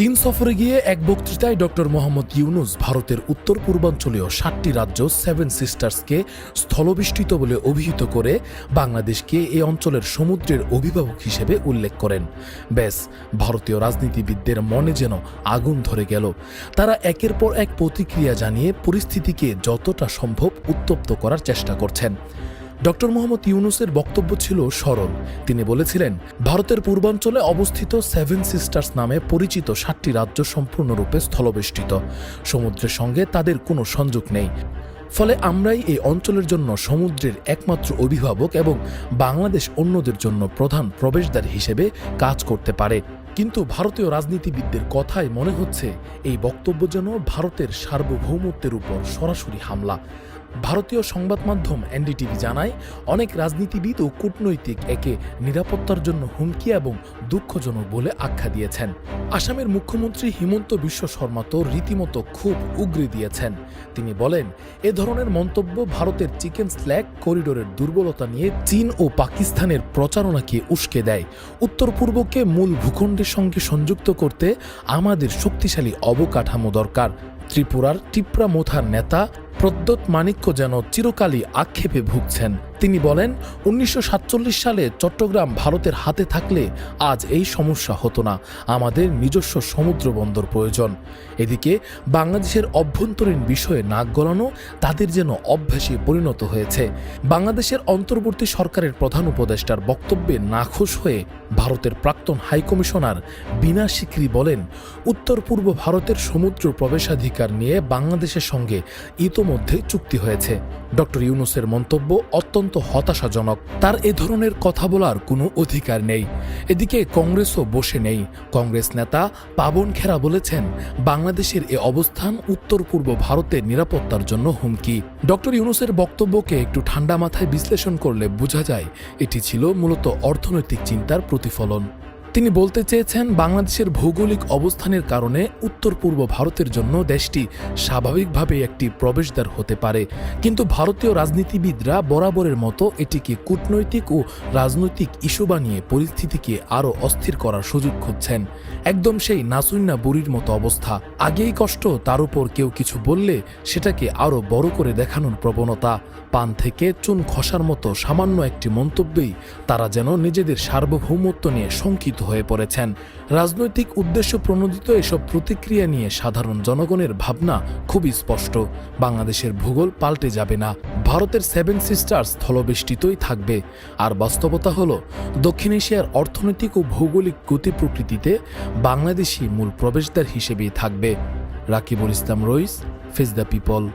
চীন সফরে গিয়ে এক বক্তৃতায় ডক্টর মোহাম্মদ ইউনুস ভারতের উত্তর পূর্বাঞ্চলীয় সাতটি রাজ্য সেভেন সিস্টার্সকে স্থলবেষ্টিত বলে অভিহিত করে বাংলাদেশকে এ অঞ্চলের সমুদ্রের অভিভাবক হিসেবে উল্লেখ করেন। ব্যাস, ভারতীয় রাজনীতিবিদদের মনে যেন আগুন ধরে গেল। তারা একের পর এক প্রতিক্রিয়া জানিয়ে পরিস্থিতিকে যতটা সম্ভব উত্তপ্ত করার চেষ্টা করছেন। ডক্টর মোহাম্মদ ইউনুসের বক্তব্য ছিল সরল। তিনি বলেছিলেন, ভারতের পূর্বাঞ্চলে অবস্থিত সেভেন সিস্টার্স নামে পরিচিত সাতটি রাজ্য সম্পূর্ণরূপে স্থলবেষ্টিত। সমুদ্রের সঙ্গে তাদের কোনো সংযোগ নেই। ফলে আমরাই এই অঞ্চলের জন্য সমুদ্রের একমাত্র অভিভাবক এবং বাংলাদেশ অন্যদের জন্য প্রধান প্রবেশদ্বার হিসেবে কাজ করতে পারে। কিন্তু ভারতীয় রাজনীতিবিদদের কথায় মনে হচ্ছে, এই বক্তব্য যেন ভারতের সার্বভৌমত্বের উপর সরাসরি হামলা। ভারতীয় সংবাদ মাধ্যম এনডিটিভি জানায়, অনেক রাজনীতিবিদ ও কূটনৈতিক একে নিরাপত্তার জন্য হুমকি এবং দুঃখজনক বলে আখ্যা দিয়েছেন। আসামের মুখ্যমন্ত্রী হিমন্ত বিশ্ব শর্মা তো রীতিমতো খুব উগরে দিয়েছেন। তিনি বলেন, এ ধরনের মন্তব্য ভারতের চিকেন স্ল্যাগ করিডোরের দুর্বলতা নিয়ে চীন ও পাকিস্তানের প্রচারণাকে উস্কে দেয়। উত্তর পূর্বকে মূল ভূখণ্ডের সঙ্গে সংযুক্ত করতে আমাদের শক্তিশালী অবকাঠামো দরকার। ত্রিপুরার টিপ্রা মোথার নেতা প্রদ্যোৎ মাণিক্য যেন চিরকালই আক্ষেপে ভুগছেন। তিনি বলেন, উনিশশো সাতচল্লিশ সালে চট্টগ্রাম ভারতের হাতে থাকলে আজ এই সমস্যা হতো না। আমাদের নিজস্ব সমুদ্র বন্দর প্রয়োজন। এদিকে বাংলাদেশের অভ্যন্তরীণ বিষয়ে নাক গলানো তাদের যেন অভ্যাসে পরিণত হয়েছে। বাংলাদেশের অন্তর্বর্তী সরকারের প্রধান উপদেষ্টার বক্তব্যে নাখোশ হয়ে ভারতের প্রাক্তন হাইকমিশনার বিনা সিকরি বলেন, উত্তর পূর্ব ভারতের সমুদ্র প্রবেশাধিকার নিয়ে বাংলাদেশের সঙ্গে ইতোমধ্যে চুক্তি হয়েছে। ডক্টর ইউনুসের মন্তব্য অত্যন্ত হতাশাজনক। তার এ ধরনের কথা বলার কোনো অধিকার নেই। এদিকে কংগ্রেসও বসে নেই। কংগ্রেস নেতা পাবন খেরা বলেছেন, বাংলাদেশের এ অবস্থান উত্তর পূর্ব ভারতের নিরাপত্তার জন্য হুমকি। ডক্টর ইউনুসের বক্তব্যকে একটু ঠান্ডা মাথায় বিশ্লেষণ করলে বোঝা যায়, এটি ছিল মূলত অর্থনৈতিক চিন্তার প্রতিফলন। তিনি বলতে চেয়েছেন, বাংলাদেশের ভৌগোলিক অবস্থানের কারণে উত্তর পূর্ব ভারতের জন্য দেশটি স্বাভাবিকভাবে একটি প্রবেশদ্বার হতে পারে। কিন্তু ভারতীয় রাজনীতিবিদরা বরাবরের মতো এটিকে কূটনৈতিক ও রাজনৈতিক ইস্যু বানিয়ে পরিস্থিতিকে আরও অস্থির করার সুযোগ খুঁজছেন। একদম সেই নাসুন্না বুড়ির মতো অবস্থা। আগেই কষ্ট, তার উপর কেউ কিছু বললে সেটাকে আরও বড় করে দেখানোর প্রবণতা। পান থেকে চুন খসার মতো সামান্য একটি মন্তব্যেই তারা যেন নিজেদের সার্বভৌমত্ব নিয়ে শঙ্কিত হয়ে পড়েছেন। রাজনৈতিক উদ্দেশ্য প্রণোদিত এসব প্রতিক্রিয়া নিয়ে সাধারণ জনগণের ভাবনা খুবই স্পষ্ট। বাংলাদেশের ভূগোল পাল্টে যাবে না। ভারতের সেভেন সিস্টার্স স্থলবেষ্টিতই থাকবে। আর বাস্তবতা হল, দক্ষিণ এশিয়ার অর্থনৈতিক ও ভৌগোলিক গতি প্রকৃতিতে বাংলাদেশই মূল প্রবেশদ্বার হিসেবেই থাকবে। রাকিবুল ইসলাম রইস ফেজ দ্য পিপল